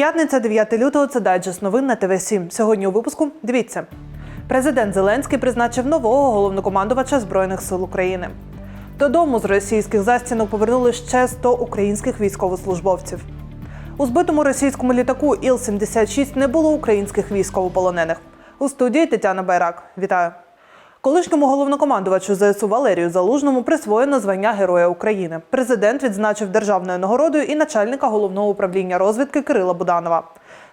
П'ятниця, 9 лютого. Це дайджест новин на ТВ 7 Сьогодні у випуску дивіться. Президент Зеленський призначив нового головнокомандувача збройних сил України. Додому з російських застінок повернули ще 100 українських військовослужбовців. У збитому російському літаку Іл-76 не було українських військовополонених. У студії Тетяна Байрак. Вітаю. Колишньому головнокомандувачу ЗСУ Валерію Залужному присвоєно звання Героя України. Президент відзначив державною нагородою і начальника головного управління розвідки Кирила Буданова.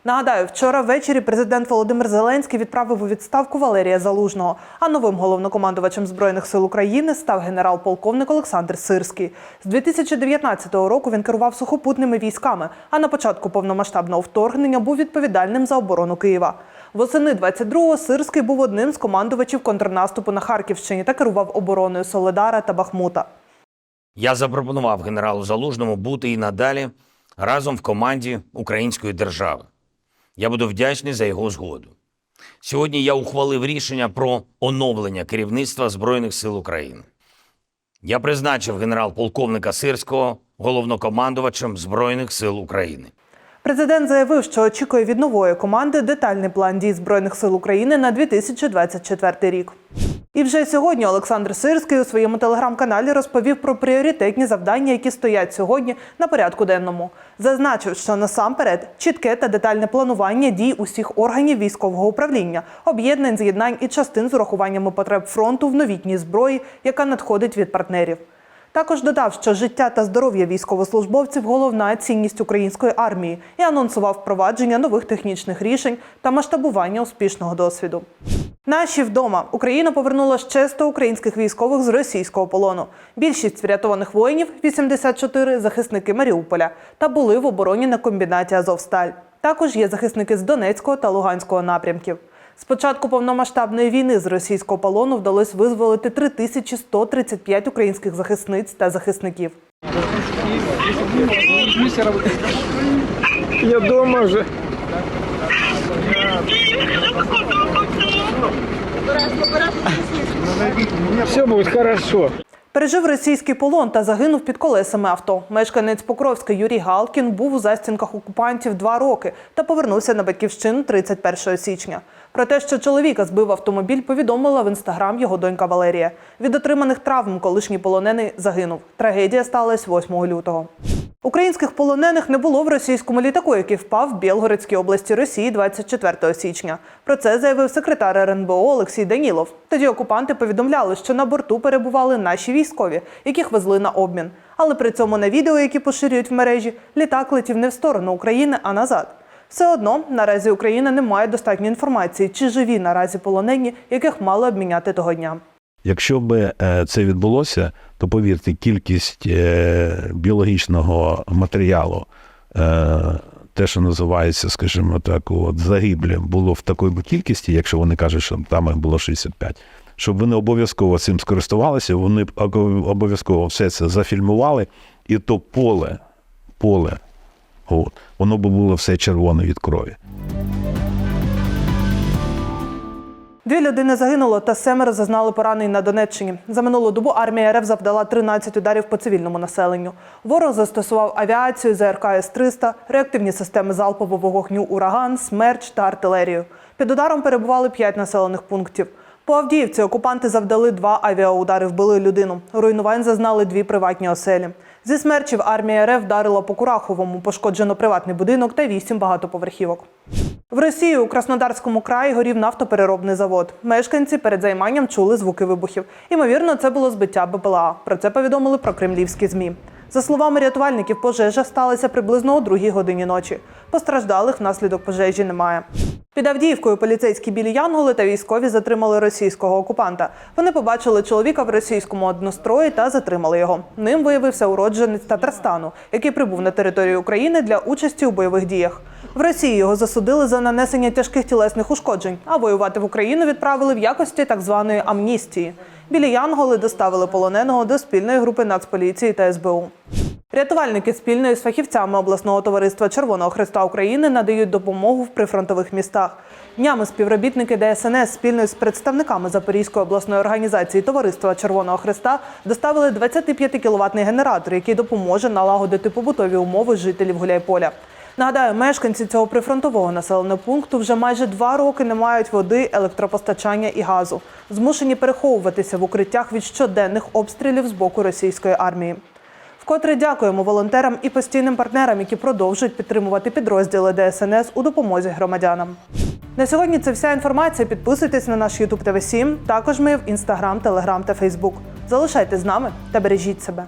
Нагадаю, вчора ввечері президент Володимир Зеленський відправив у відставку Валерія Залужного. А новим головнокомандувачем збройних сил України став генерал-полковник Олександр Сирський. З 2019 року він керував сухопутними військами. А на початку повномасштабного вторгнення був відповідальним за оборону Києва. Восени 22-го Сирський був одним з командувачів контрнаступу на Харківщині та керував обороною Соледара та Бахмута. Я запропонував генералу Залужному бути і надалі разом в команді української держави. Я буду вдячний за його згоду. Сьогодні я ухвалив рішення про оновлення керівництва Збройних сил України. Я призначив генерал-полковника Сирського головнокомандувачем Збройних сил України. Президент заявив, що очікує від нової команди детальний план дій збройних сил України на 2024 рік. І вже сьогодні Олександр Сирський у своєму телеграм-каналі розповів про пріоритетні завдання, які стоять сьогодні на порядку денному. Зазначив, що насамперед чітке та детальне планування дій усіх органів військового управління, об'єднань, з'єднань і частин з урахуваннями потреб фронту в новітній зброї, яка надходить від партнерів. Також додав, що життя та здоров'я військовослужбовців головна цінність української армії і анонсував впровадження нових технічних рішень та масштабування успішного досвіду. Наші вдома Україна повернула ще 100 українських військових з російського полону. Більшість врятованих воїнів 84 – захисники Маріуполя та були в обороні на комбінаті Азовсталь. Також є захисники з Донецького та Луганського напрямків. З початку повномасштабної війни з російського полону вдалось визволити 3135 українських захисниць та захисників. Я дома вже. Все буде хорошо. Пережив російський полон та загинув під колесами авто. Мешканець Покровська Юрій Галкін був у застінках окупантів два роки та повернувся на батьківщину 31 січня. Про те, що чоловіка збив автомобіль, повідомила в інстаграм його донька Валерія. Від отриманих травм колишній полонений загинув. Трагедія сталася 8 лютого. Українських полонених не було в російському літаку, який впав в Білгородській області Росії 24 січня. Про це заявив секретар РНБО Олексій Данілов. Тоді окупанти повідомляли, що на борту перебували наші військові, яких везли на обмін. Але при цьому на відео, які поширюють в мережі, літак летів не в сторону України, а назад. Все одно наразі Україна не має достатньо інформації, чи живі наразі полонені, яких мали обміняти того дня. Якщо б е, це відбулося, то повірте, кількість е, біологічного матеріалу, е, те, що називається, скажімо так, от загиблі, було в такої б кількості, якщо вони кажуть, що там їх було 65, щоб вони обов'язково цим скористувалися, вони обов'язково все це зафільмували, і то поле, поле, от, воно б було все червоне від крові. Дві людини загинуло та семеро зазнали поранень на Донеччині. За минулу добу армія РФ завдала 13 ударів по цивільному населенню. Ворог застосував авіацію ЗРК С-300, реактивні системи залпового вогню «Ураган», «Смерч» та артилерію. Під ударом перебували п'ять населених пунктів. По Авдіївці окупанти завдали два авіаудари, вбили людину. Руйнувань зазнали дві приватні оселі. Зі смерчів армія РФ вдарила по Кураховому, пошкоджено приватний будинок та вісім багатоповерхівок. В Росії у Краснодарському краї горів нафтопереробний завод. Мешканці перед займанням чули звуки вибухів. Імовірно, це було збиття БПЛА. Про це повідомили про кремлівські змі. За словами рятувальників, пожежа сталася приблизно о другій годині ночі. Постраждалих внаслідок пожежі немає. Під Авдіївкою поліцейські білі янголи та військові затримали російського окупанта. Вони побачили чоловіка в російському однострої та затримали його. Ним виявився уродженець Татарстану, який прибув на територію України для участі у бойових діях. В Росії його засудили за нанесення тяжких тілесних ушкоджень, а воювати в Україну відправили в якості так званої амністії. Білі янголи доставили полоненого до спільної групи Нацполіції та СБУ. Рятувальники спільно із фахівцями обласного товариства Червоного Христа України надають допомогу в прифронтових містах. Днями співробітники ДСНС спільно з представниками Запорізької обласної організації Товариства Червоного Христа доставили 25 кіловатний генератор, який допоможе налагодити побутові умови жителів Гуляйполя. Нагадаю, мешканці цього прифронтового населеного пункту вже майже два роки не мають води, електропостачання і газу, змушені переховуватися в укриттях від щоденних обстрілів з боку російської армії. Вкотре дякуємо волонтерам і постійним партнерам, які продовжують підтримувати підрозділи ДСНС у допомозі громадянам. На сьогодні це вся інформація. Підписуйтесь на наш YouTube ТВ 7 Також ми в Instagram, Telegram та Facebook. Залишайтесь з нами та бережіть себе.